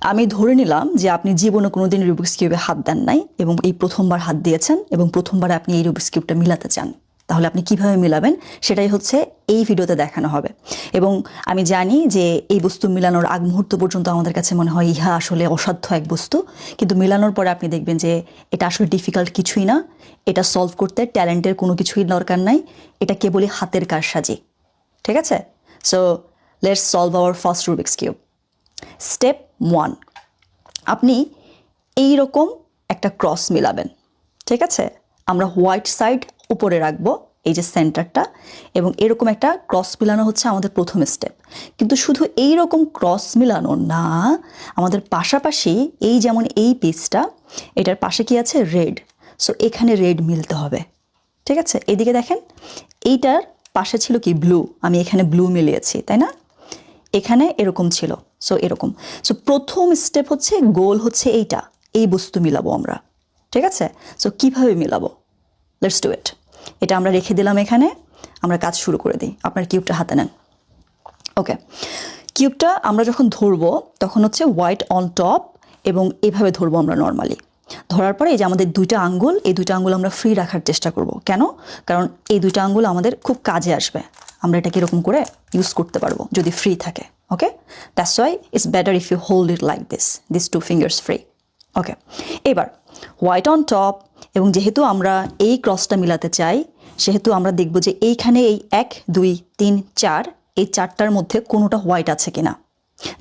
আমি ধরে নিলাম যে আপনি জীবনে কোনোদিন রুবিক্স কিউবে হাত দেন নাই এবং এই প্রথমবার হাত দিয়েছেন এবং প্রথমবার আপনি এই রুবিক্স কিউবটা মিলাতে চান। তাহলে আপনি কীভাবে মিলাবেন? সেটাই হচ্ছে এই ভিডিওতে দেখানো হবে। এবং আমি জানি যে এই বস্তু মিলানোর আগ মুহূর্ত পর্যন্ত আমাদের কাছে মনে হয় ইহা আসলে অসাধ্য এক বস্তু। কিন্তু মিলানোর পরে আপনি দেখবেন যে এটা আসলে ডিফিকাল্ট কিছুই না। এটা সলভ করতে ট্যালেন্টের কোনো কিছুই দরকার নাই। এটা কেবলই হাতের কারসাজি। ঠিক আছে? So let's solve our first Rubik's cube step one আপনি এই রকম একটা ক্রস মিলাবেন, ঠিক আছে? আমরা হোয়াইট সাইড উপরে রাখব, এই যে সেন্টারটা এবং এরকম একটা ক্রস মিলানো হচ্ছে আমাদের প্রথম স্টেপ কিন্তু শুধু এই রকম ক্রস মিলানো না, আমাদের পাশাপাশি এই যেমন এই পিসটা এটার পাশে কি আছে? রেড সো এখানে রেড মিলতে হবে, ঠিক আছে? এদিকে দেখেন, এইটার পাশে ছিল কি? ব্লু আমি এখানে ব্লু মিলিয়েছি, তাই না? এখানে এরকম ছিল। সো এরকম। সো প্রথম স্টেপ হচ্ছে গোল হচ্ছে এইটা। এই বস্তু মিলাবো আমরা। ঠিক আছে? সো কীভাবে মিলাবো? লেটস ডু ইট এটা আমরা রেখে দিলাম এখানে। আমরা কাজ শুরু করে দিই। আপনার কিউবটা হাতে নেন। ওকে কিউবটা আমরা যখন ধরবো, তখন হচ্ছে হোয়াইট অন টপ এবং এভাবে ধরবো আমরা নর্মালি ধরার পরে এই যে আমাদের দুইটা আঙ্গুল, এই দুইটা আঙ্গুল আমরা ফ্রি রাখার চেষ্টা করব। কেন? কারণ এই দুইটা আঙ্গুল আমাদের খুব কাজে আসবে। আমরা এটাকে এরকম করে ইউজ করতে পারব, যদি ফ্রি থাকে okay that's why it's better if you hold it like this this two fingers free okay এবার হোয়াইট অন টপ এবং যেহেতু আমরা এই ক্রসটা মিলাতে চাই, সেহেতু আমরা দেখব যে এইখানে এই এক, দুই, তিন, চার, এই চারটার মধ্যে কোনোটা হোয়াইট আছে কিনা।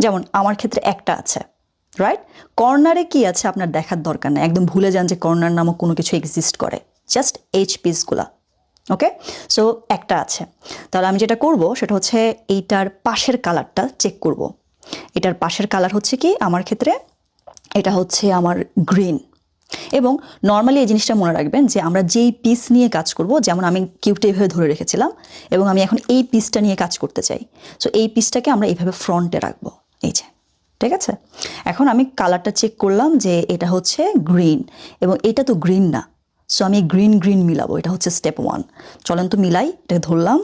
যেমন আমার ক্ষেত্রে একটা আছে রাইট কর্নারে কি আছে আপনার দেখার দরকার নেই, একদম ভুলে যান যে কর্নার নামক কোনো কিছু এক্সিস্ট করে জাস্ট এইচ পিসগুলা ওকে সো একটা আছে। তাহলে আমি যেটা করব, সেটা হচ্ছে এইটার পাশের কালারটা চেক করব। এটার পাশের কালার হচ্ছে কি? আমার ক্ষেত্রে এটা হচ্ছে আমার গ্রিন এবং নর্মালি এই জিনিসটা মনে রাখবেন যে, আমরা যেই পিস নিয়ে কাজ করব, যেমন আমি কিউবটা এইভাবে ধরে রেখেছিলাম, এবং আমি এখন এই পিসটা নিয়ে কাজ করতে চাই। সো এই পিসটাকে আমরা এইভাবে ফ্রন্টে রাখব। এই যে, ঠিক আছে? এখন আমি কালারটা চেক করলাম যে এটা হচ্ছে গ্রিন এবং এটা তো গ্রিন না। সো আমি গ্রিন গ্রিন মিলাবো। এটা হচ্ছে স্টেপ ওয়ান চলেন তো মিলাই, এটাকে ধরলাম।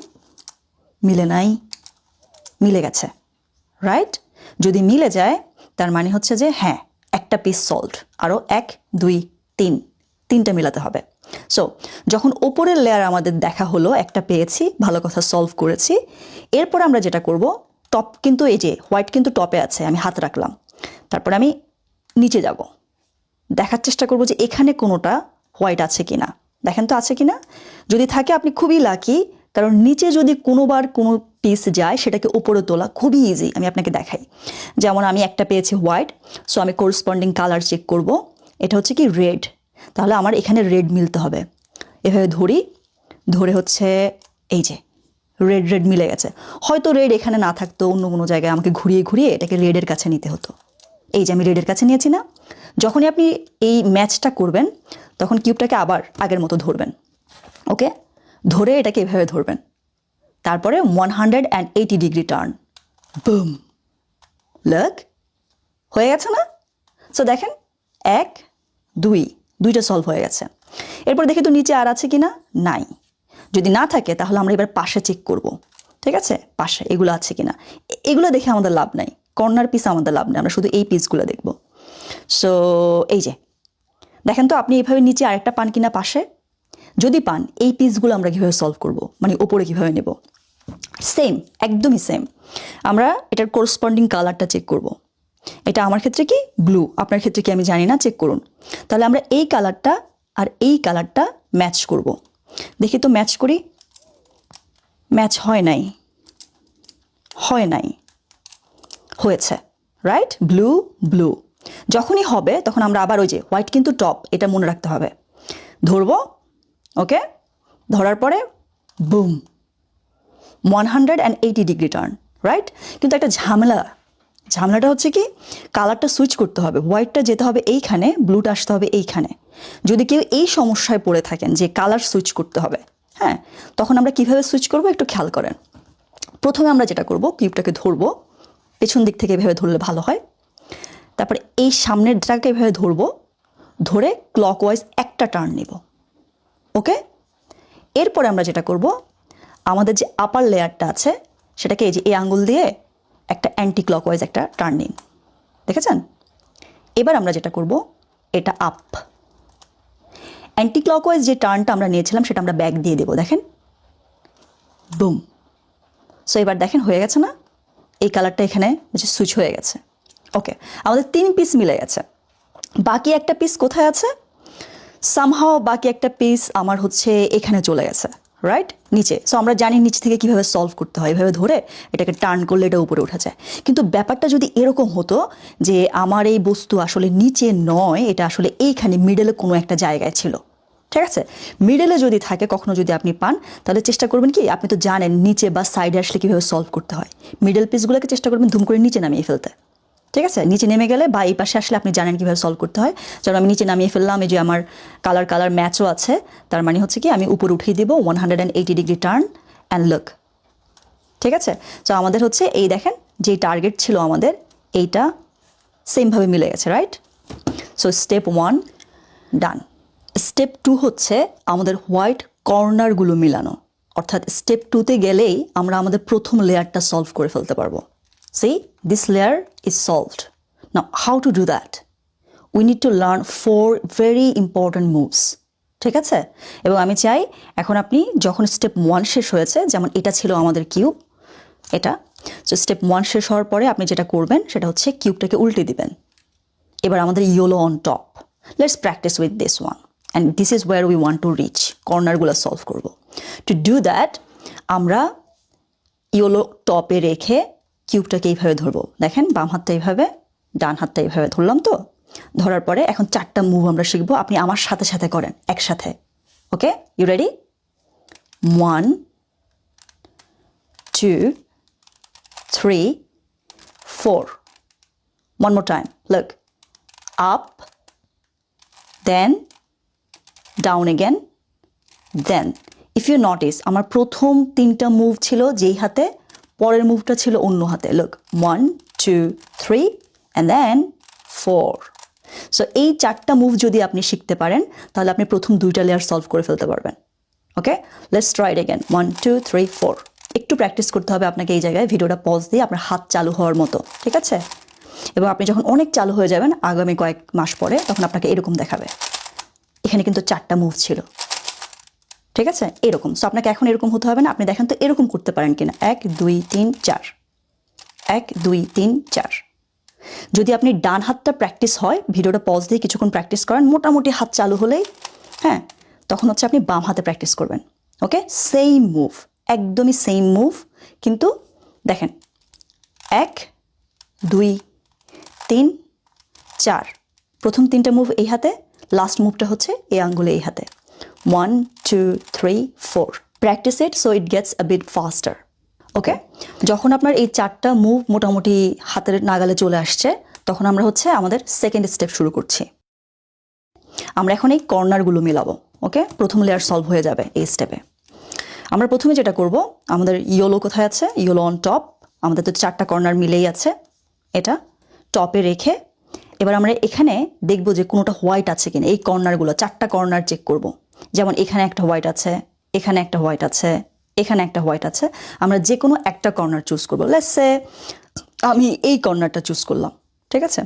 মিলে নাই, মিলে গেছে। রাইট যদি মিলে যায়, তার মানে হচ্ছে যে হ্যাঁ একটা পিস সল্ট আরও এক, দুই, তিন। তিনটা মিলাতে হবে। সো যখন ওপরের লেয়ার আমাদের দেখা হলো, একটা পেয়েছি, ভালো কথা সলভ করেছি। এরপর আমরা যেটা করব টপ কিন্তু এই যে হোয়াইট কিন্তু টপে আছে, আমি হাত রাখলাম। তারপর আমি নিচে যাব। দেখার চেষ্টা করব যে, এখানে কোনোটা হোয়াইট আছে কিনা? দেখেন তো আছে কিনা? যদি থাকে, আপনি খুবই লাকি কারণ নিচে যদি কোনোবার কোনো পিস যায়, সেটাকে উপরে তোলা খুবই ইজি আমি আপনাকে দেখাই। যেমন আমি একটা পেয়েছি হোয়াইট সো আমি কোরসপন্ডিং কালার চেক করব। এটা হচ্ছে কি রেড তাহলে আমার এখানে রেড মিলতে হবে। এভাবে ধরি, ধরে হচ্ছে এই যে রেড রেড মিলে গেছে। হয়তো রেড এখানে না থাকতো, অন্য কোনো জায়গায় আমাকে ঘুরিয়ে ঘুরিয়ে এটাকে রেডের কাছে নিতে হতো। এই যে আমি রেডের কাছে নিয়েছি না। যখনই আপনি এই ম্যাচটা করবেন তখন কিউবটাকে আবার আগের মতো ধরবেন, ওকে? ধরে এটাকে এভাবে ধরবেন। তারপরে one hundred and eighty degree turn boom lock হয়ে গেছে না? সো দেখেন, এক, দুই, দুইটা সলভ হয়ে গেছে। এরপর দেখি তো নিচে আর আছে কি না নাই। যদি না থাকে, তাহলে আমরা এবার পাশে চেক করব। ঠিক আছে? পাশে, এগুলো আছে কি না এগুলো দেখে আমাদের লাভ নাই। কর্নার পিস আমাদের লাভ নেই। আমরা শুধু এই পিসগুলো দেখব। সো এই যে দেখেন তো, আপনি এইভাবে নিচে আরেকটা পান কিনা পাশে? যদি পান, এই পিসগুলো আমরা কীভাবে সলভ করব? মানে ওপরে কীভাবে নেব? সেম একদমই সেম আমরা এটার কোরসপন্ডিং কালারটা চেক করব। এটা আমার ক্ষেত্রে কি? ব্লু আপনার ক্ষেত্রে কি আমি জানি না? চেক করুন। তাহলে আমরা এই কালারটা আর এই কালারটা ম্যাচ করব। দেখি তো ম্যাচ করি? ম্যাচ হয় নাই। হয় নাই। হয়েছে রাইট ব্লু ব্লু যখনই হবে, তখন আমরা আবার ওই যে হোয়াইট কিন্তু টপ এটা মনে রাখতে হবে। ধরবো ওকে ধরার পরে boom one hundred and eighty degree turn right কিন্তু একটা ঝামেলা, ঝামেলাটা হচ্ছে কি? কালারটা সুইচ করতে হবে হোয়াইটটা যেতে হবে এইখানে ব্লুটা আসতে হবে এইখানে। যদি কেউ এই সমস্যায় পড়ে থাকেন যে কালার সুইচ করতে হবে হ্যাঁ? তখন আমরা কীভাবে সুইচ করব একটু খেয়াল করেন। প্রথমে আমরা যেটা করব কিউবটাকে ধরবো, পেছন দিক থেকে এভাবে ধরলে ভালো হয়। তারপরে এই সামনের ড্রাগকে এভাবে ধরবো, ধরে ক্লকওয়াইজ একটা টার্ন নেব, ওকে? এরপরে আমরা যেটা করব, আমাদের যে আপার লেয়ারটা আছে, সেটাকে এই যে এই আঙ্গুল দিয়ে একটা অ্যান্টি ক্লকওয়াইজ একটা টার্ন নিন দেখেছেন? এবার আমরা যেটা করব, এটা আপ অ্যান্টি ক্লকওয়াইজ যে টার্নটা আমরা নিয়েছিলাম, সেটা আমরা ব্যাক দিয়ে দেবো, দেখেন? বুম সো এবার দেখেন হয়ে গেছে না? এই কালারটা এখানে সুইচ হয়ে গেছে। ওকে আমাদের তিন পিস মিলে গেছে বাকি একটা পিস কোথায় আছে? সামহাও বাকি একটা পিস আমার হচ্ছে এখানে চলে গেছে রাইট নিচে। সো আমরা জানি নিচ থেকে কীভাবে সলভ করতে হয়, এভাবে ধরে এটাকে টার্ন করলে এটা উপরে উঠে যায়। কিন্তু ব্যাপারটা যদি এরকম হতো যে আমার এই বস্তু আসলে নিচে নয়, এটা আসলে এইখানে মিডলে কোনো একটা জায়গায় ছিল। ঠিক আছে? মিডলে যদি থাকে, কখনো যদি আপনি পান, তাহলে চেষ্টা করবেন কি, আপনি তো জানেন নিচে বা সাইডে আসলে কীভাবে সলভ করতে হয়। মিডল পিসগুলোকে চেষ্টা করবেন ধুম করে নিচে নামিয়ে ফেলতে। ঠিক আছে? নিচে নেমে গেলে বা এই পাশে আসলে আপনি জানেন কীভাবে সলভ করতে হয়। যেমন আমি নিচে নামিয়ে ফেললাম, এই যে আমার কালার কালার ম্যাচও আছে। তার মানে হচ্ছে কি, আমি উপরে উঠিয়ে দেবো one hundred and eighty degree turn and look ঠিক আছে? তো আমাদের হচ্ছে এই দেখেন, যে টার্গেট ছিল আমাদের, এইটা সেমভাবে মিলে গেছে right so step one done step two হচ্ছে আমাদের হোয়াইট কর্নারগুলো মিলানো। অর্থাৎ স্টেপ টুতে গেলেই আমরা আমাদের প্রথম লেয়ারটা সলভ করে ফেলতে পারব। See this layer is solved না how to do that we need to learn four very important moves ঠিক আছে? এবং আমি চাই এখন আপনি যখন স্টেপ ওয়ান শেষ হয়েছে, যেমন এটা ছিল আমাদের কিউব এটা সো স্টেপ ওয়ান শেষ হওয়ার পরে আপনি যেটা করবেন, সেটা হচ্ছে কিউবটাকে উল্টে দিবেন। এবার আমাদের yellow on top let's practice with this one and this is where we want to reach কর্নারগুলো solve করব। টু ডু দ্যাট আমরা ইয়োলো টপে রেখে কিউবটাকে এইভাবে ধরবো। দেখেন, বাম হাতটা এইভাবে, ডান হাতটা এইভাবে ধরলাম তো। ধরার পরে এখন চারটা মুভ আমরা শিখব। আপনি আমার সাথে সাথে করেন, একসাথে। Okay you ready one two three four one more time. Look. Up, then down again, then. If you notice, আমার প্রথম তিনটা মুভ ছিল যেই হাতে পরের মুভটা ছিল অন্য হাতে। Look one two three and then four so এই চারটা মুভ যদি আপনি শিখতে পারেন, তাহলে আপনি প্রথম দুইটা লেয়ার সলভ করে ফেলতে পারবেন। Okay let's try it again one two three four একটু প্র্যাকটিস করতে হবে আপনাকে এই জায়গায়। ভিডিওটা পজ দিয়ে আপনার হাত চালু হওয়ার মতো। ঠিক আছে? এবং আপনি যখন অনেক চালু হয়ে যাবেন, আগামী কয়েক মাস পরে, তখন আপনাকে এরকম দেখাবে। এখানে কিন্তু চারটা মুভ ছিল। ঠিক আছে? এরকম। সো আপনাকে এখন এরকম হতে হবে না। আপনি দেখেন তো এরকম করতে পারেন কিনা। এক, দুই, তিন, চার। এক, দুই, তিন, চার। যদি আপনি ডান হাতটা প্র্যাকটিস হয়, ভিডিওটা পজ দিয়ে কিছুক্ষণ প্র্যাকটিস করেন, মোটামুটি হাত চালু হলেই হ্যাঁ তখন হচ্ছে আপনি বাম হাতে প্র্যাকটিস করবেন। ওকে সেম মুভ একদমই সেম মুভ কিন্তু দেখেন। এক, দুই, তিন, চার। প্রথম তিনটা মুভ এই হাতে লাস্ট মুভটা হচ্ছে এই আঙ্গুলে এই হাতে। One two three four practice it so it gets a bit faster okay যখন আপনার এই চারটা মুভ মোটামুটি হাতের নাগালে চলে আসছে, তখন আমরা হচ্ছে আমাদের সেকেন্ড স্টেপ শুরু করছি। আমরা এখন এই কর্নারগুলো মিলাবো। ওকে প্রথম লেয়ার সলভ হয়ে যাবে এই স্টেপে আমরা প্রথমে যেটা করব, আমাদের ইয়োলো কোথায় আছে? ইয়োলো অন টপ আমাদের তো চারটা কর্নার মিলেই আছে। এটা টপে রেখে এবার আমরা এখানে দেখব যে কোনোটা হোয়াইট আছে কিনা। এই কর্নারগুলো চারটা কর্নার চেক করব। যেমন এখানে একটা হোয়াইট আছে, এখানে একটা হোয়াইট আছে, এখানে একটা হোয়াইট আছে, আমরা যে কোনো একটা কর্নার চুজ করব। লেটসে আমি এই কর্নারটা চুজ করলাম, ঠিক আছে?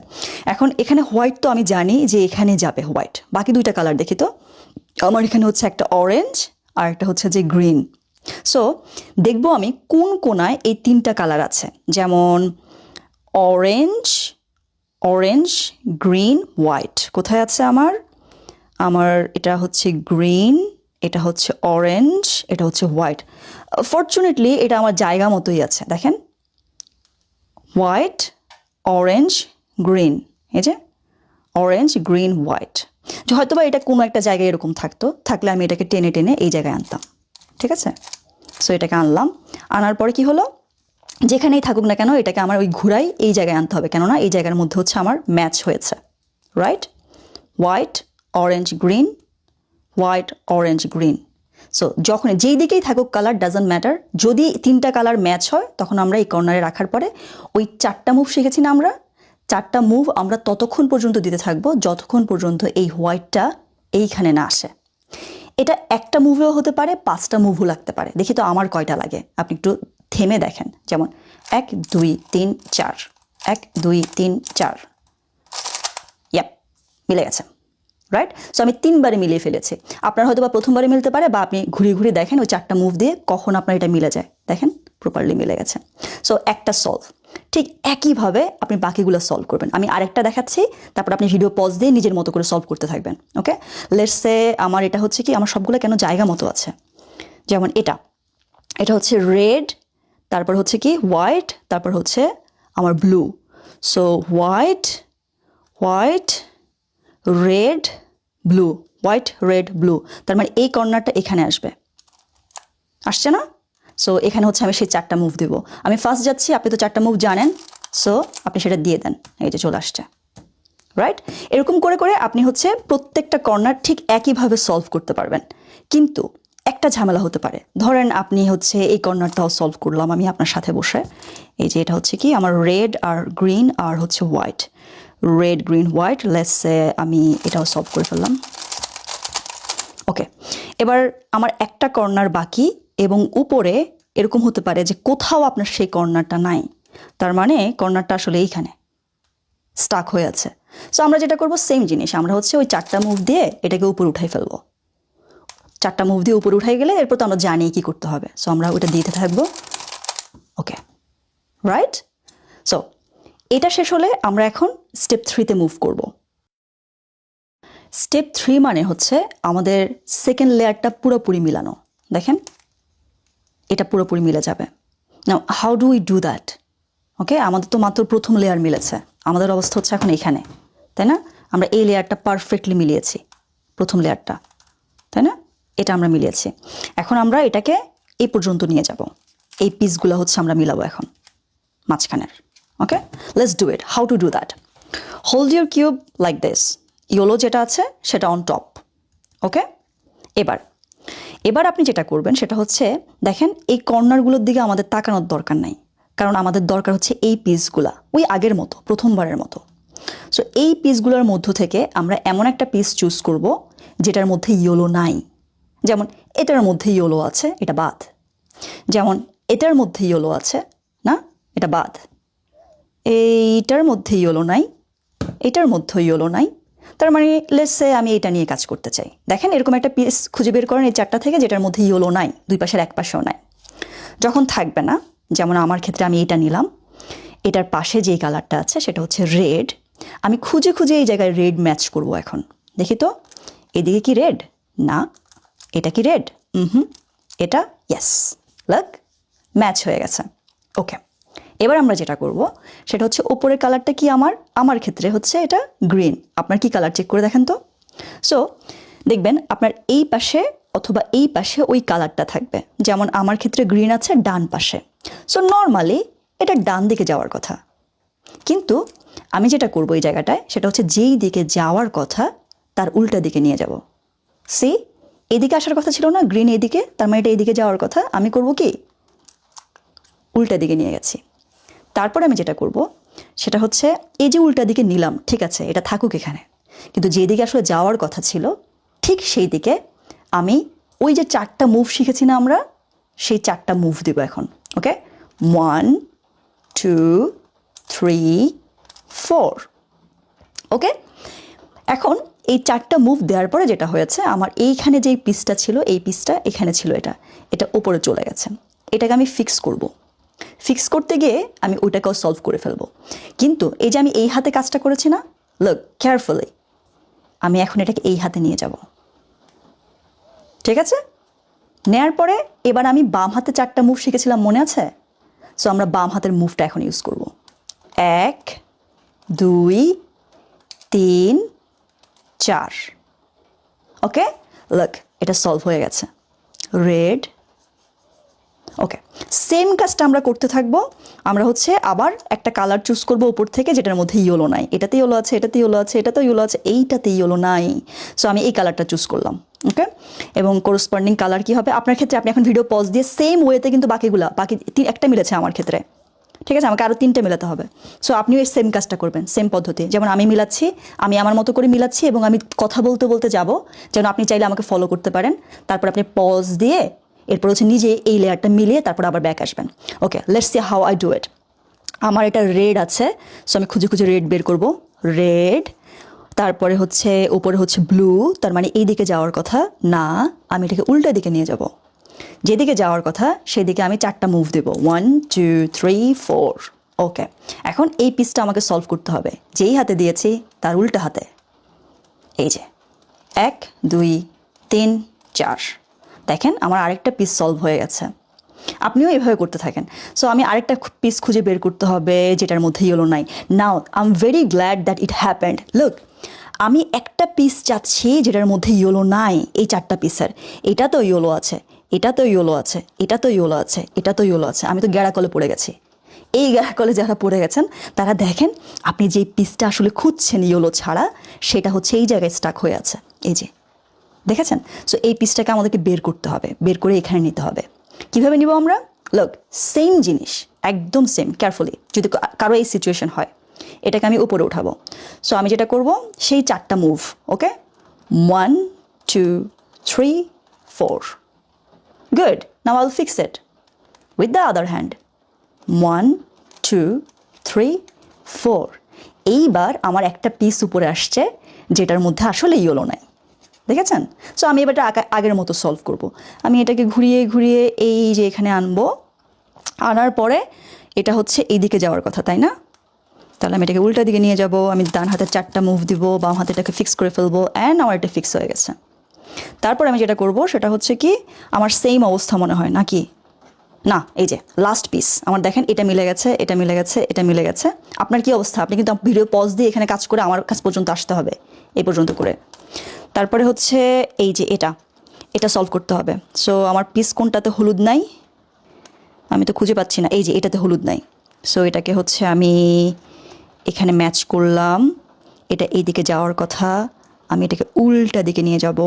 এখন এখানে হোয়াইট তো আমি জানি যে এখানে যাবে হোয়াইট বাকি দুইটা কালার দেখি তো। আমার এখানে হচ্ছে একটা অরেঞ্জ আর একটা হচ্ছে যে গ্রিন সো দেখব আমি কোন কোনায় এই তিনটা কালার আছে। যেমন অরেঞ্জ অরেঞ্জ গ্রিন হোয়াইট কোথায় আছে আমার? আমার এটা হচ্ছে গ্রিন, এটা হচ্ছে অরেঞ্জ এটা হচ্ছে হোয়াইট। ফর্চুনেটলি এটা আমার জায়গা মতোই আছে, দেখেন। হোয়াইট অরেঞ্জ গ্রিন, এই যে। Orange green, white. যে হয়তো বা এটা কোনো একটা জায়গায় এরকম থাকতো, থাকলে আমি এটাকে টেনে টেনে এই জায়গায় আনতাম, ঠিক আছে? সো এটাকে আনলাম। আনার পরে কি হলো? যেখানেই থাকুক না কেন, এটাকে আমার ওই ঘুরাই এই জায়গায় আনতে হবে। কেননা এই জায়গার মধ্যে হচ্ছে আমার ম্যাচ হয়েছে right white orange green white orange green so যখন যেই দিকেই থাকুক কালার ডাজন্ট ম্যাটার যদি তিনটা কালার ম্যাচ হয়, তখন আমরা এই কর্নারে রাখার পরে ওই চারটা মুভ শিখেছি না আমরা? চারটা মুভ আমরা ততক্ষণ পর্যন্ত দিতে থাকব, যতক্ষণ পর্যন্ত এই হোয়াইটটা এইখানে না আসে। এটা একটা মুভেও হতে পারে, পাঁচটা মুভও লাগতে পারে। দেখি তো আমার কয়টা লাগে। আপনি একটু থেমে দেখেন। যেমন, এক, দুই, তিন, চার। এক, দুই, তিন, চার। ইয়াপ, মিলে গেছে। রাইট সো আমি তিনবারে মিলিয়ে ফেলেছি। আপনার হয়তো বা প্রথমবারে মিলতে পারে বা আপনি ঘুরিয়ে ঘুরিয়ে দেখেন ওই চারটা মুভ দিয়ে কখন আপনার এটা মিলে যায়। দেখেন প্রপারলি মিলে গেছে। সো একটা সলভ ঠিক একইভাবে আপনি বাকিগুলো সলভ করবেন। আমি আরেকটা দেখাচ্ছি, তারপর আপনি ভিডিও পজ দিয়ে নিজের মতো করে সলভ করতে থাকবেন। ওকে লেটসে আমার এটা হচ্ছে কি, আমার সবগুলো কেন জায়গা মতো আছে? যেমন এটা। এটা হচ্ছে রেড তারপর হচ্ছে কি হোয়াইট তারপর হচ্ছে আমার blue so white white red blue white red blue তার মানে এই কর্নারটা এখানে আসবে। আসছে না? সো এখানে হচ্ছে আমি সেই চারটা মুভ দেবো। আমি ফার্স্ট যাচ্ছি, আপনি তো চারটা মুভ জানেন। সো আপনি সেটা দিয়ে দেন। এই যে চলে আসছে। রাইট এরকম করে করে আপনি হচ্ছে প্রত্যেকটা কর্নার ঠিক একইভাবে সলভ করতে পারবেন। কিন্তু একটা ঝামেলা হতে পারে। ধরেন আপনি হচ্ছে এই কর্নারটাও সলভ করলাম আমি আপনার সাথে বসে। এই যে এটা হচ্ছে কি? আমার রেড আর গ্রিন আর হচ্ছে হোয়াইট রেড গ্রিন হোয়াইট লেসে আমি এটাও সলভ করে ফেললাম। ওকে এবার আমার একটা কর্নার বাকি এবং উপরে এরকম হতে পারে যে কোথাও আপনার সেই কর্নারটা নাই। তার মানে কর্নারটা আসলে এইখানে স্টাক হয়ে আছে। সো আমরা যেটা করব সেম জিনিস, আমরা হচ্ছে ওই চারটা মুভ দিয়ে এটাকে উপরে উঠাই ফেলব। চারটা মুভ দিয়ে উপরে উঠাই গেলে এরপর তো আমরা জানি কি করতে হবে। সো আমরা ওইটা দিতে থাকব। ওকে রাইট সো এটা শেষ হলে আমরা এখন স্টেপ থ্রিতে মুভ করব। স্টেপ থ্রি মানে হচ্ছে আমাদের সেকেন্ড লেয়ারটা পুরোপুরি মিলানো। দেখেন, এটা পুরোপুরি মিলে যাবে। না how do we do that okay আমাদের তো মাত্র প্রথম লেয়ার মিলেছে। আমাদের অবস্থা হচ্ছে এখন এখানে। তাই না? আমরা এই লেয়ারটা পারফেক্টলি মিলিয়েছি, প্রথম লেয়ারটা তাই না? এটা আমরা মিলিয়েছি। এখন আমরা এটাকে এই পর্যন্ত নিয়ে যাব। এই পিসগুলো হচ্ছে আমরা মিলাবো এখন, মাঝখানের। Okay let's do it how to do that hold your cube like this yellow যেটা আছে, সেটা অন টপ ওকে এবার এবার আপনি যেটা করবেন সেটা হচ্ছে, দেখেন এই কর্নারগুলোর দিকে আমাদের তাকানোর দরকার নাই। কারণ আমাদের দরকার হচ্ছে এই পিসগুলা ওই আগের মতো, প্রথমবারের মতো। সো এই পিসগুলোর মধ্য থেকে আমরা এমন একটা পিস চুজ করব, যেটার মধ্যে ইয়োলো নাই। যেমন, এটার মধ্যে ইয়োলো আছে, এটা বাদ। যেমন, এটার মধ্যে ইয়োলো আছে, না, এটা বাদ। এইটার মধ্যে ইয়োলো নাই এটার মধ্যে ইয়োলো নাই। তার মানে লেসে আমি এটা নিয়ে কাজ করতে চাই। দেখেন, এরকম একটা পিস খুঁজে বের করেন এই চারটা থেকে, যেটার মধ্যে ইয়োলো নাই, দুই পাশের এক পাশেও নাই। যখন থাকবে না, যেমন আমার ক্ষেত্রে আমি এটা নিলাম, এটার পাশে যেই কালারটা আছে, সেটা হচ্ছে রেড আমি খুঁজে খুঁজে এই জায়গায় রেড ম্যাচ করব এখন। দেখি তো, এদিকে কি রেড না, এটা কি রেড হুম, এটা ইয়েস লাগ ম্যাচ হয়ে গেছে। ওকে এবার আমরা যেটা করব, সেটা হচ্ছে ওপরের কালারটা কি আমার? আমার ক্ষেত্রে হচ্ছে এটা গ্রিন। আপনার কি কালার চেক করে দেখেন তো। সো দেখবেন আপনার এই পাশে অথবা এই পাশে ওই কালারটা থাকবে। যেমন আমার ক্ষেত্রে গ্রিন আছে, ডান পাশে। সো নর্মালি এটা ডান দিকে যাওয়ার কথা। কিন্তু আমি যেটা করব এই জায়গাটায়, সেটা হচ্ছে যেই দিকে যাওয়ার কথা, তার উল্টা দিকে নিয়ে যাব। সি এদিকে আসার কথা ছিল না, গ্রিন এদিকে, তার মানে এটা এদিকে যাওয়ার কথা। আমি করব কি? উল্টা দিকে নিয়ে গেছি। তারপর আমি যেটা করব, সেটা হচ্ছে এই যে উল্টা দিকে নিলাম, ঠিক আছে, এটা থাকুক এখানে। কিন্তু যেদিকে আসলে যাওয়ার কথা ছিল, ঠিক সেই দিকে আমি ওই যে চারটা মুভ শিখেছি না আমরা, সেই চারটা মুভ দেব এখন okay one two three four okay এখন এই চারটা মুভ দেওয়ার পরে যেটা হয়েছে, আমার এইখানে যেই পিসটা ছিল, এই পিসটা এখানে ছিল এটা এটা ওপরে চলে গেছে। এটাকে আমি ফিক্স করব। ফিক্স করতে গিয়ে আমি ওইটাকেও সলভ করে ফেলব। কিন্তু এই যে আমি এই হাতে কাজটা করেছি না লুক কেয়ারফুলি আমি এখন এটাকে এই হাতে নিয়ে যাব। ঠিক আছে? নেয়ার পরে এবার আমি বাম হাতে চারটা মুভ শিখেছিলাম, মনে আছে? সো আমরা বাম হাতের মুভটা এখন ইউজ করব। এক, দুই, তিন, চার। ওকে লক এটা সলভ হয়ে গেছে। রেড ওকে সেম কাজটা আমরা করতে থাকব। আমরা হচ্ছে আবার একটা কালার চুজ করব উপর থেকে, যেটার মধ্যে ইয়োলো নাই। এটাতে ইয়োলো আছে, এটাতে ইয়োলো আছে, এটাতেও ইয়োলো আছে, এইটাতে ইয়োলো নাই। সো আমি এই কালারটা চুজ করলাম। ওকে এবং করসপন্ডিং কালার কি হবে? আপনার ক্ষেত্রে আপনি এখন ভিডিও পজ দিয়ে সেম ওয়েতে কিন্তু বাকিগুলা, বাকি একটা মিলেছে আমার ক্ষেত্রে। ঠিক আছে? আমাকে আরও তিনটে মেলাতে হবে। সো আপনিও সেম কাজটা করবেন সেম পদ্ধতি। যেমন আমি মিলাচ্ছি, আমি আমার মতো করে মিলাচ্ছি এবং আমি কথা বলতে বলতে যাব। যেন আপনি চাইলে আমাকে ফলো করতে পারেন। তারপর আপনি পজ দিয়ে এরপর হচ্ছে নিজে এই লেয়ারটা মিলিয়ে তারপর আবার ব্যাক আসবেন। Okay let's see how I do it আমার এটা রেড আছে সো আমি খুঁজে খুঁজে রেড বের করব। রেড তারপরে হচ্ছে উপরে হচ্ছে ব্লু তার মানে এই দিকে যাওয়ার কথা। না, আমি এটাকে উল্টা দিকে নিয়ে যাব। যেদিকে যাওয়ার কথা, সেদিকে আমি চারটা মুভ দেব। One two three four okay এখন এই পিসটা আমাকে সলভ করতে হবে। যেই হাতে দিয়েছি, তার উল্টা হাতে। এই যে, এক, দুই, তিন, চার। দেখেন আমার আরেকটা পিস সলভ হয়ে গেছে। আপনিও এভাবে করতে থাকেন। সো আমি আরেকটা পিস খুঁজে বের করতে হবে, যেটার মধ্যে ইয়েলো নাই। Now I am very glad that it happened look আমি একটা পিস চাচ্ছি যেটার মধ্যে ইয়েলো নাই, এই চারটা পিসের এটা তো ইয়েলো আছে, এটা তো ইয়েলো আছে, এটা তো ইয়েলো আছে, এটা তো ইয়েলো আছে। আমি তো গ্যাড়া কলে পড়ে গেছি। এই গ্যাড়া কলে যারা পড়ে গেছেন, তারা দেখেন, আপনি যে পিসটা আসলে খুঁজছেন ইয়েলো ছাড়া, সেটা হচ্ছে এই জায়গায় স্টাক হয়ে আছে। এই যে দেখেছেন? সো এই পিসটাকে আমাদেরকে বের করতে হবে, বের করে এখানে নিতে হবে। কীভাবে নিব আমরা? লোক সেম জিনিস, একদম সেম কেয়ারফুলি যদি কারও এই সিচুয়েশন হয়, এটাকে আমি উপরে উঠাবো। সো আমি যেটা করব, সেই চারটা move okay one two three four good now I'll fix it with the other hand one two three four এইবার আমার একটা পিস উপরে আসছে, যেটার মধ্যে আসলে ইয়েলো নাই। দেখেছেন? সো আমি এবারটা আগা- আগের মতো সলভ করব। আমি এটাকে ঘুরিয়ে ঘুরিয়ে এই যে এখানে আনব, আনার পরে এটা হচ্ছে এই দিকে যাওয়ার কথা, তাই না? তাহলে আমি এটাকে উল্টা দিকে নিয়ে যাব, আমি ডান হাতে চারটা মুভ দিব, বাম হাতে এটাকে ফিক্স করে ফেলব অ্যান্ড আমার এটা ফিক্স হয়ে গেছে। তারপর আমি যেটা করব, সেটা হচ্ছে কি, আমার সেম অবস্থা মনে হয়, নাকি? না, এই যে লাস্ট পিস আমার দেখেন এটা মিলে গেছে, এটা মিলে গেছে, এটা মিলে গেছে। আপনার কি অবস্থা? আপনি কিন্তু ভিডিও পজ দিয়ে এখানে কাজ করে আমার কাছ পর্যন্ত আসতে হবে, এই পর্যন্ত করে। তারপরে হচ্ছে এই যে এটা এটা সলভ করতে হবে। সো আমার পিস কোনটাতে হলুদ নাই? আমি তো খুঁজে পাচ্ছি না। এই যে এটাতে হলুদ নাই। সো এটাকে হচ্ছে আমি এখানে ম্যাচ করলাম। এটা এই দিকে যাওয়ার কথা। আমি এটাকে উল্টা দিকে নিয়ে যাব।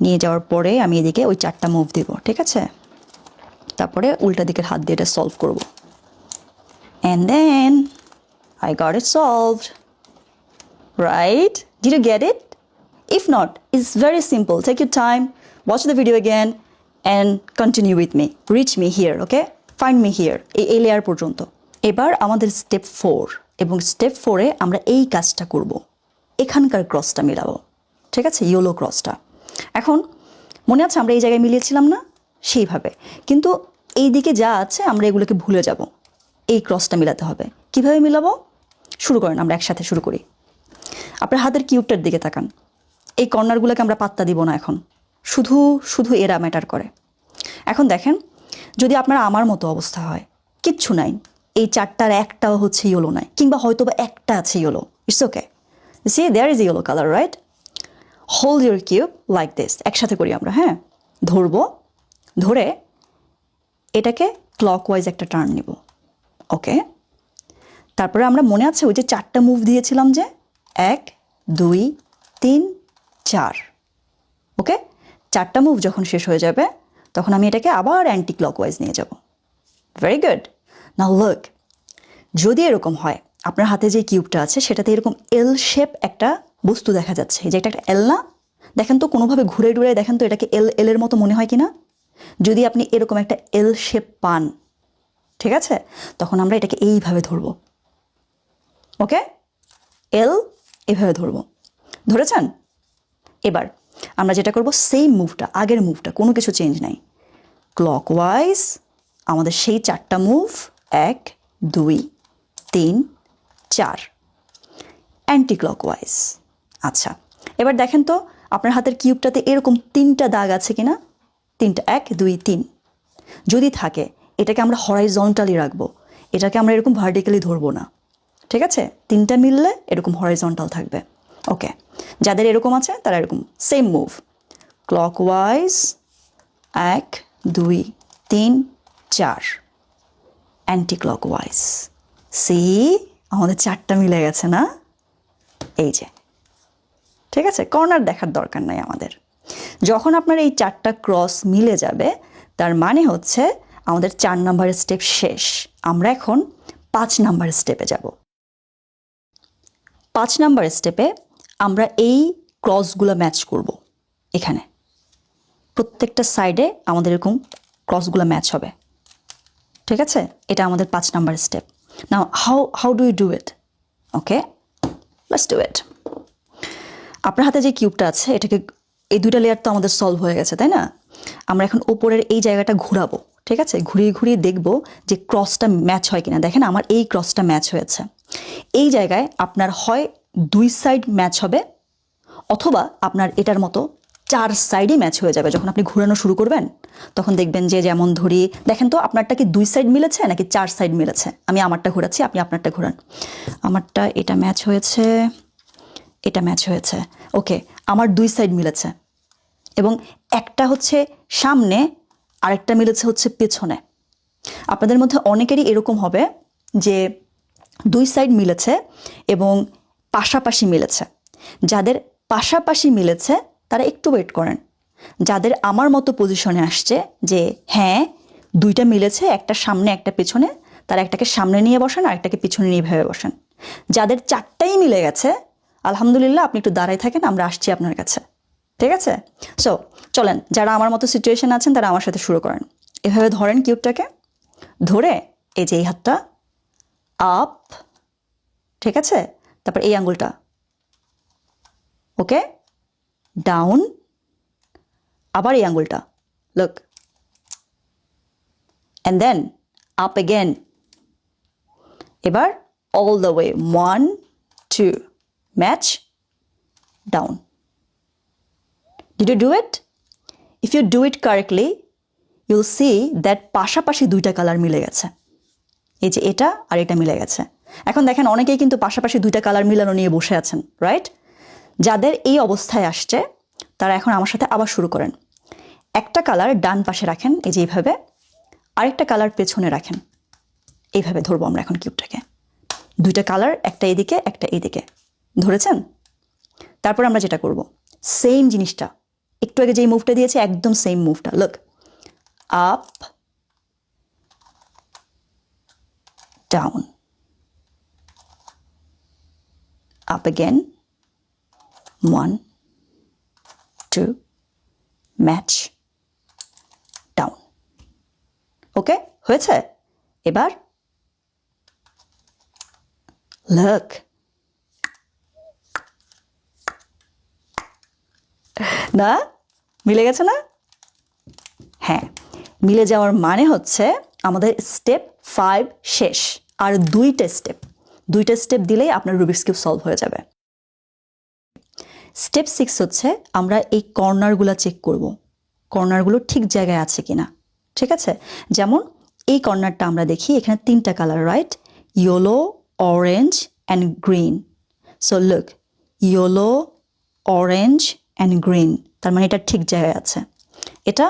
নিয়ে যাওয়ার পরে আমি এদিকে ওই চারটা মুভ দিব, ঠিক আছে? তারপরে উল্টা দিকের হাত দিয়ে এটা সলভ করব। And then I got it solved right Did you get it? If not, it's very simple. Take your time, watch the video again, and continue with me. Reach me here, okay? Find me here. এই layer পর্যন্ত। এবার আমাদের step four এবং step ফোরে আমরা এই কাজটা করব। এখানকার ক্রসটা মিলাবো। ঠিক আছে? ইয়েলো ক্রসটা এখন মনে আছে আমরা এই জায়গায় মিলিয়েছিলাম না? সেইভাবে। কিন্তু এই দিকে যা আছে আমরা এগুলোকে ভুলে যাব। এই ক্রসটা মিলাতে হবে। কীভাবে মিলাবো? শুরু করেন আমরা একসাথে শুরু করি। আপনার হাতের কিউবটার দিকে তাকান। এই কর্নারগুলোকে আমরা পাত্তা দিব না এখন। শুধু শুধু এরা ম্যাটার করে। এখন দেখেন, যদি আপনার আমার মতো অবস্থা হয়, কিচ্ছু নাই। এই চারটার একটাও হচ্ছে ইয়েলো নাই, কিংবা হয়তো বা একটা আছে yellow it's okay see there is yellow colour right hold your cube like this একসাথে করি আমরা হ্যাঁ? ধরবো, ধরে এটাকে ক্লকওয়াইজ একটা টার্ন নিব। ওকে তারপরে আমরা মনে আছে ওই যে চারটা মুভ দিয়েছিলাম যে, এক, দুই, তিন চার। ওকে চারটা মুভ যখন শেষ হয়ে যাবে, তখন আমি এটাকে আবার অ্যান্টি ক্লকওয়াইজ নিয়ে যাব। ভেরি গুড না লুক যদি এরকম হয়, আপনার হাতে যে কিউবটা আছে, সেটাতে এরকম এল শেপ একটা বস্তু দেখা যাচ্ছে। যে এটা একটা এল না? দেখেন তো কোনোভাবে ঘুরে ঘুরে দেখেন তো এটাকে এল এলের মতো মনে হয় কি না যদি আপনি এরকম একটা এল শেপ পান, ঠিক আছে? তখন আমরা এটাকে এইভাবে ধরবো। ওকে এল এভাবে ধরবো। ধরেছেন? এবার আমরা যেটা করব সেম মুভটা আগের মুভটা কোনো কিছু চেঞ্জ নাই। ক্লকওয়াইজ আমাদের সেই চারটা মুভ এক, দুই, তিন, চার। অ্যান্টি ক্লকওয়াইজ আচ্ছা এবার দেখেন তো, আপনার হাতের কিউবটাতে এরকম তিনটা দাগ আছে কিনা? তিনটা, এক, দুই, তিন। যদি থাকে, এটাকে আমরা হরাইজন্টালি রাখব। এটাকে আমরা এরকম ভার্টিক্যালি ধরবো না। ঠিক আছে? তিনটা মিললে এরকম হরাইজন্টাল থাকবে। ওকে যাদের এরকম আছে, তারা এরকম। সেম মুভ ক্লকওয়াইজ এক, দুই, তিন, চার। অ্যান্টি ক্লকওয়াইজ সি আমাদের চারটা মিলে গেছে না? এই যে। ঠিক আছে? কর্নার দেখার দরকার নাই আমাদের। যখন আপনার এই চারটা ক্রস মিলে যাবে, তার মানে হচ্ছে আমাদের চার নাম্বারের স্টেপ শেষ। আমরা এখন পাঁচ নাম্বারের স্টেপে যাব। পাঁচ নাম্বার স্টেপে আমরা এই ক্রসগুলো ম্যাচ করব এখানে। প্রত্যেকটা সাইডে আমাদের এরকম ক্রসগুলো ম্যাচ হবে। ঠিক আছে? এটা আমাদের পাঁচ number step now how how do you do it okay let's do it আপনার হাতে যে কিউবটা আছে, এটাকে, এই দুইটা লেয়ার তো আমাদের সলভ হয়ে গেছে, তাই না? আমরা এখন ওপরের এই জায়গাটা ঘোরাবো, ঠিক আছে? ঘুরিয়ে ঘুরিয়ে দেখব যে ক্রসটা ম্যাচ হয় কিনা। দেখেন, আমার এই ক্রসটা ম্যাচ হয়েছে। এই জায়গায় আপনার হয় দুই সাইড ম্যাচ হবে, অথবা আপনার এটার মতো চার সাইডই ম্যাচ হয়ে যাবে। যখন আপনি ঘোরানো শুরু করবেন, তখন দেখবেন যে, যেমন ধরি, দেখেন তো আপনারটা কি দুই সাইড মিলেছে নাকি চার সাইড মিলেছে? আমি আমারটা ঘোরাচ্ছি, আপনি আপনারটা ঘোরান। আমারটা, এটা ম্যাচ হয়েছে, এটা ম্যাচ হয়েছে। ওকে আমার দুই সাইড মিলেছে। এবং একটা হচ্ছে সামনে, আরেকটা মিলেছে হচ্ছে পেছনে। আপনাদের মধ্যে অনেকেরই এরকম হবে যে, দুই সাইড মিলেছে এবং পাশাপাশি মিলেছে। যাদের পাশাপাশি মিলেছে, তারা একটু ওয়েট করেন। যাদের আমার মতো পজিশনে আসছে যে হ্যাঁ দুইটা মিলেছে, একটা সামনে, একটা পেছনে, তারা একটাকে সামনে নিয়ে বসেন আর একটাকে পিছনে নিয়ে ভেবে বসেন। যাদের চারটাই মিলে গেছে, আলহামদুলিল্লাহ আপনি একটু দাঁড়াই থাকেন, আমরা আসছি আপনার কাছে। ঠিক আছে? সো চলেন, যারা আমার মতো সিচুয়েশন আছেন, তারা আমার সাথে শুরু করেন। এভাবে ধরেন কিউবটাকে। ধরে এই যে এই হাতটা আপ ঠিক আছে? তারপর এই আঙ্গুলটা। ওকে ডাউন আবার এই আঙ্গুলটা। Look and then up again এবার all the way one two match down Did you do it? If you do it correctly you'll see that পাশাপাশি দুইটা কালার মিলে গেছে। এই যে এটা আর এটা মিলে গেছে। এখন দেখেন অনেকেই কিন্তু পাশাপাশি দুইটা কালার মিলানো নিয়ে বসে আছেন রাইট যাদের এই অবস্থায় আসছে, তারা এখন আমার সাথে আবার শুরু করেন। একটা কালার ডান পাশে রাখেন, এই যে এইভাবে। আরেকটা কালার পেছনে রাখেন। এইভাবে ধরবো আমরা এখন কিউবটাকে। দুইটা কালার, একটা এদিকে একটা এদিকে। ধরেছেন? তারপর আমরা যেটা করব সেম জিনিসটা। একটু আগে যেই মুভটা দিয়েছে, একদম same মুভটা look up down up again. One two match down okay হয়েছে। এবার লুক না? মিলে গেছে না? হ্যাঁ মিলে যাওয়ার মানে হচ্ছে আমাদের স্টেপ ফাইভ শেষ, আর দুইটা স্টেপ দুইটা স্টেপ দিলেই আপনার রুবিক্স কিউব সলভ হয়ে যাবে। স্টেপ সিক্স হচ্ছে, আমরা এই কর্নারগুলো চেক করব। কর্নারগুলো ঠিক জায়গায় আছে কিনা। ঠিক আছে? যেমন, এই কর্নারটা আমরা দেখি, এখানে তিনটা colour right yellow orange and green so look yellow orange and green তার মানে এটা ঠিক জায়গায় আছে। এটা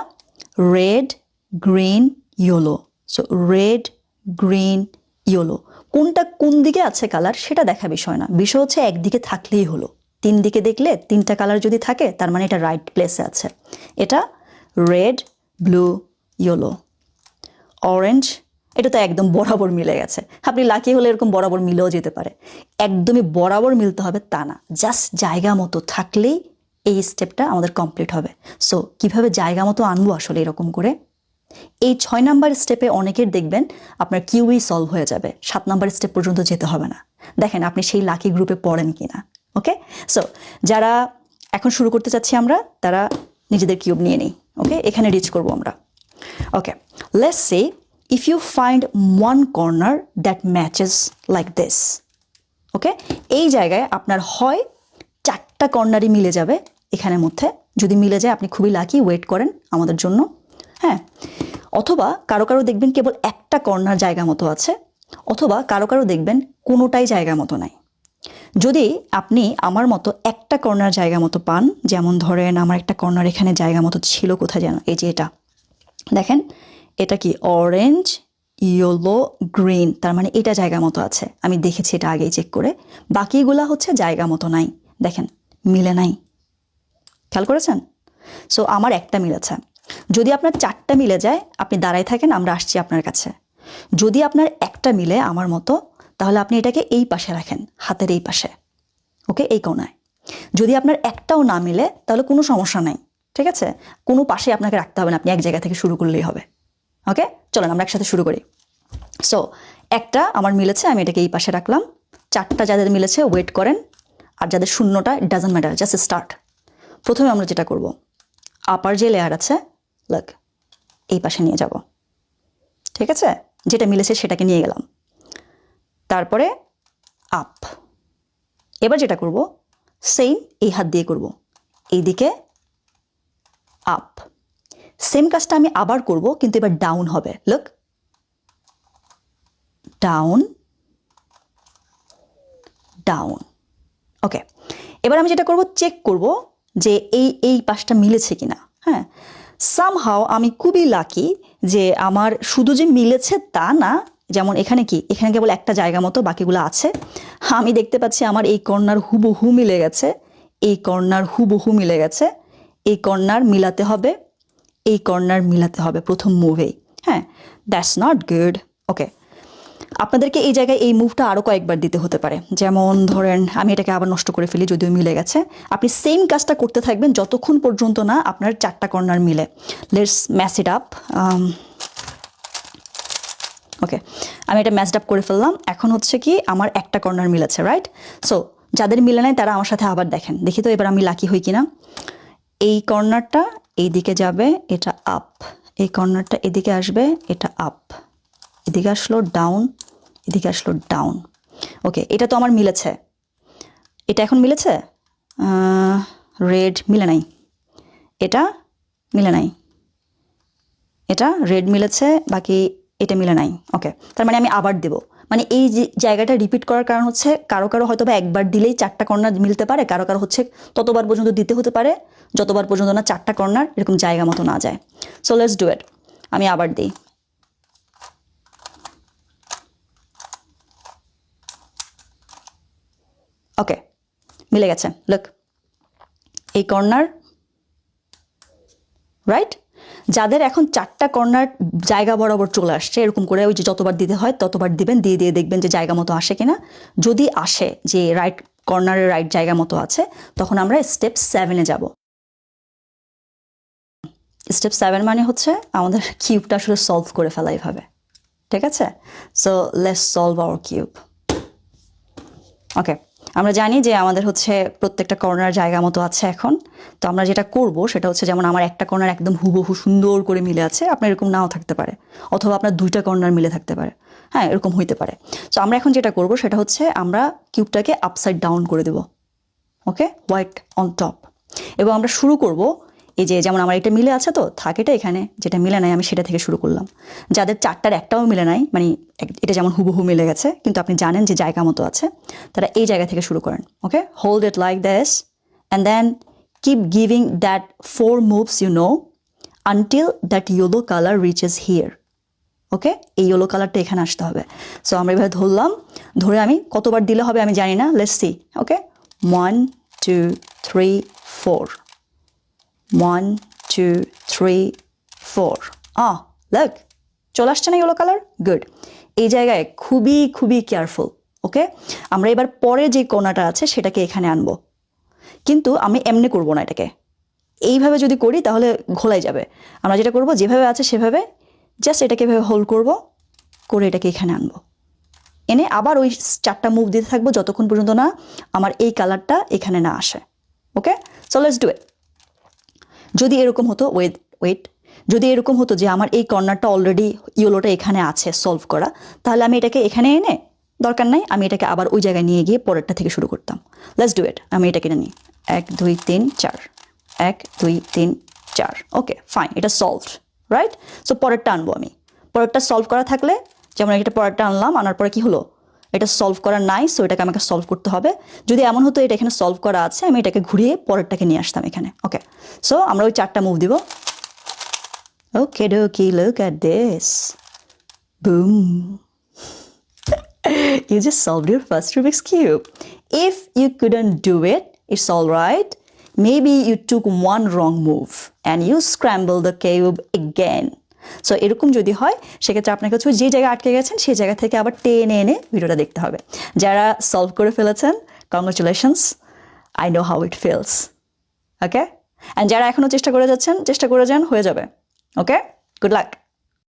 red green yellow so red green yellow কোনটা কোন দিকে আছে কালার সেটা দেখা বিষয় না। বিষয় হচ্ছে একদিকে থাকলেই হলো। তিন দিকে দেখলে তিনটা কালার যদি থাকে, তার মানে এটা রাইট প্লেসে আছে। এটা রেড ব্লু ইয়েলো অরেঞ্জ এটা তো একদম বরাবর মিলে গেছে। আপনি লাকি হলে এরকম বরাবর মিলেও যেতে পারে। একদমই বরাবর মিলতে হবে তা না। জাস্ট জায়গা মতো থাকলেই এই স্টেপটা আমাদের কমপ্লিট হবে। সো কীভাবে জায়গা মতো আনব আসলে এরকম করে? এই ছয় নাম্বার স্টেপে অনেকের দেখবেন আপনার কিউই সলভ হয়ে যাবে। সাত নাম্বার স্টেপ পর্যন্ত যেতে হবে না। দেখেন আপনি সেই লাকি গ্রুপে পড়েন কি না ওকে সো যারা এখন শুরু করতে চাচ্ছি আমরা, তারা নিজেদের কিউব নিয়ে নিই ওকে এখানে রিচ করব আমরা। Okay let's say if you find one corner that matches like this okay এই জায়গায় আপনার হয় চারটা কর্নারই মিলে যাবে। এখানের মধ্যে যদি মিলে যায়, আপনি খুবই লাকি ওয়েট করেন আমাদের জন্য। হ্যাঁ অথবা কারও কারও দেখবেন কেবল একটা কর্নার জায়গা মতো আছে, অথবা কারও কারও দেখবেন কোনোটাই জায়গা মতো নাই। যদি আপনি আমার মতো একটা কর্নার জায়গা মতো পান, যেমন ধরেন আমার একটা কর্নার এখানে জায়গা মতো ছিল কোথায় যেন, এই যে এটা। দেখেন, এটা কি অরেঞ্জ ইয়েলো গ্রিন তার মানে এটা জায়গা মতো আছে। আমি দেখেছি এটা আগেই চেক করে। বাকিগুলা হচ্ছে জায়গা মতো নাই। দেখেন, মিলে নাই। খেয়াল করেছেন? সো আমার একটা মিলেছে যদি আপনার চারটা মিলে যায়, আপনি দাঁড়ায় থাকেন, আমরা আসছি আপনার কাছে। যদি আপনার একটা মিলে আমার মতো, তাহলে আপনি এটাকে এই পাশে রাখেন, হাতের এই পাশে। ওকে? এই কোনায়। যদি আপনার একটাও না মিলে, তাহলে কোনো সমস্যা নাই, ঠিক আছে? কোনো পাশে আপনাকে রাখতে হবে না, আপনি এক জায়গা থেকে শুরু করলেই হবে। ওকে? চলেন, আমরা একসাথে শুরু করি। সো একটা আমার মিলেছে, আমি এটাকে এই পাশে রাখলাম। চারটা যাদের মিলেছে ওয়েট করেন। আর যাদের শূন্যটা ডাজন্ট ম্যাটার জাস্ট স্টার্ট প্রথমে আমরা যেটা করব আপার যে লেয়ার আছে লাগ এই পাশে নিয়ে যাব। ঠিক আছে? যেটা মিলেছে সেটাকে নিয়ে গেলাম। তারপরে আপ এবার যেটা করব সেম এই হাত দিয়ে করব। এইদিকে আপ সেম কাজটা আমি আবার করব, কিন্তু এবার ডাউন হবে। লুক ডাউন ডাউন ওকে এবার আমি যেটা করব চেক করব যে এই এই পাশটা মিলেছে কিনা। হ্যাঁ? সামহাও আমি খুবই লাকি যে আমার শুধু যে মিলেছে তা না, যেমন এখানে কি, এখানে কেবল একটা জায়গা মতো বাকিগুলো আছে। আমি দেখতে পাচ্ছি আমার এই কর্নার হুবহু মিলে গেছে। এই কর্নার হুবহু মিলে গেছে। এই কর্নার মিলাতে হবে। এই কর্নার মিলাতে হবে প্রথম মুভেই হ্যাঁ দ্যাটস নট গুড ওকে আপনাদেরকে এই জায়গায় এই মুভটা আরও কয়েকবার দিতে হতে পারে। যেমন ধরেন, আমি এটাকে আবার নষ্ট করে ফেলি, যদিও মিলে গেছে। আপনি সেম কাজটা করতে থাকবেন যতক্ষণ পর্যন্ত না আপনার চারটা কর্নার মিলে। Let's mess it up okay আমি এটা ম্যাচড আপ করে ফেললাম। এখন হচ্ছে কি, আমার একটা কর্নার মিলেছে রাইট সো যাদের মিলে নাই, তারা আমার সাথে আবার দেখেন। দেখি তো এবার আমি লাকি হই কিনা। এই কর্নারটা এই দিকে যাবে, এটা আপ এই কর্নারটা এদিকে আসবে, এটা আপ এদিকে আসলো ডাউন এদিকে আসলো ডাউন ওকে এটা তো আমার মিলেছে। এটা এখন মিলেছে? রেড মিলে নাই। এটা মিলে নাই। এটা রেড মিলেছে, বাকি এটা মিলে নাই। ওকে তার মানে আমি আবার দেব। মানে এই যে জায়গাটা রিপিট করার কারণ হচ্ছে, কারও কারও হয়তো বা একবার দিলেই চারটা কর্নার মিলতে পারে, কারও কারও হচ্ছে ততবার পর্যন্ত দিতে হতে পারে, যতবার পর্যন্ত না চারটা কর্নার এরকম জায়গা মতো না যায়। সো লেটস ডু ইট আমি আবার দিই। ওকে মিলে গেছে। লুক এই কর্নার রাইট যাদের এখন চারটা কর্নার জায়গা বরাবর চলে আসছে, এরকম করে ওই যে যতবার দিতে হয় ততবার দিবেন, দিয়ে দিয়ে দেখবেন যে জায়গা মতো আসে কিনা। যদি আসে যে রাইট কর্নারের রাইট জায়গা মতো আছে, তখন আমরা স্টেপ সেভেনে যাব। স্টেপ সেভেন মানে হচ্ছে আমাদের কিউবটা আসলে সলভ করে ফেলা এইভাবে। ঠিক আছে? So let's solve our cube okay আমরা জানি যে আমাদের হচ্ছে প্রত্যেকটা কর্নার জায়গা মতো আছে এখন। তো আমরা যেটা করব সেটা হচ্ছে যেমন আমার একটা কর্নার একদম হুবহু সুন্দর করে মিলে আছে, আপনার এরকম নাও থাকতে পারে। অথবা আপনার দুইটা কর্নার মিলে থাকতে পারে। হ্যাঁ এরকম হইতে পারে। তো আমরা এখন যেটা করব সেটা হচ্ছে আমরা কিউবটাকে আপসাইড ডাউন করে দেব। ওকে হোয়াইট অন টপ এবং আমরা শুরু করব এই যে যেমন আমার এটা মিলে আছে তো, থাকেটা এখানে, যেটা মিলে নাই, আমি সেটা থেকে শুরু করলাম। যাদের চারটার একটাও মিলে নাই মানে এটা যেমন হুবহু মিলে গেছে, কিন্তু আপনি জানেন যে জায়গা মতো আছে, তারা এই জায়গা থেকে শুরু করেন, okay? Hold it like that and then keep giving that four moves you know until that yellow colour reaches here okay? এই ইয়েলো কালারটা এখানে আসতে হবে। সো আমরা এভাবে ধরলাম, ধরে আমি কতবার দিলে হবে আমি জানি না let's see okay? One two three four one two three four ah লাগ চলে আসছে না ইয়েলো কালার গুড এই জায়গায় খুবই খুবই কেয়ারফুল ওকে আমরা এবার পরে যে কোনাটা আছে সেটাকে এখানে আনব। কিন্তু আমি এমনি করব না এটাকে। এইভাবে যদি করি তাহলে ঘোলাই যাবে। আমরা যেটা করব, যেভাবে আছে সেভাবে জাস্ট এটাকে এভাবে হোল্ড করব, করে এটাকে এখানে আনব। এনে আবার ওই চারটা মুভ দিতে থাকব যতক্ষণ পর্যন্ত না আমার এই কালারটা এখানে না আসে okay so let's do it যদি এরকম হতো ওয়েট ওয়েট যদি এরকম হতো যে আমার এই কর্নারটা অলরেডি ইয়েলোটা এখানে আছে সলভ করা, তাহলে আমি এটাকে এখানে এনে, দরকার নাই, আমি এটাকে আবার ওই জায়গায় নিয়ে গিয়ে পরেরটা থেকে শুরু করতাম। লেটস ডু ইট আমি এটা কিনে নিই। এক, দুই, তিন, চার। এক, দুই, তিন, চার। ওকে ফাইন এটা সলভ রাইট সো পরেরটা আনব আমি। পরেরটা সলভ করা থাকলে, যেমন এটা পরেরটা আনলাম, আনার পরে কি হলো? এটা সলভ করা নাই সো এটাকে আমাকে সলভ করতে হবে। যদি এমন হতো এটা এখানে সলভ করা আছে, আমি এটাকে ঘুরিয়ে পরেরটাকে নিয়ে আসতাম এখানে। ওকে সো আমরা ওই চারটা মুভ দিব। Okay dokey look at this boom you just solve your first Rubik's cube if you couldn't do it it's all right maybe you took one wrong move and you scramble the cube again so এরকম যদি হয়, সেক্ষেত্রে আপনাকে হচ্ছে যে জায়গায় আটকে গেছেন, সেই জায়গা থেকে আবার টেনে এনে ভিডিওটা দেখতে হবে। যারা সলভ করে ফেলেছেন congratulations I know how it feels okay and যারা এখনও চেষ্টা করে যাচ্ছেন, চেষ্টা করে যান, হয়ে যাবে ওকে গুড লাক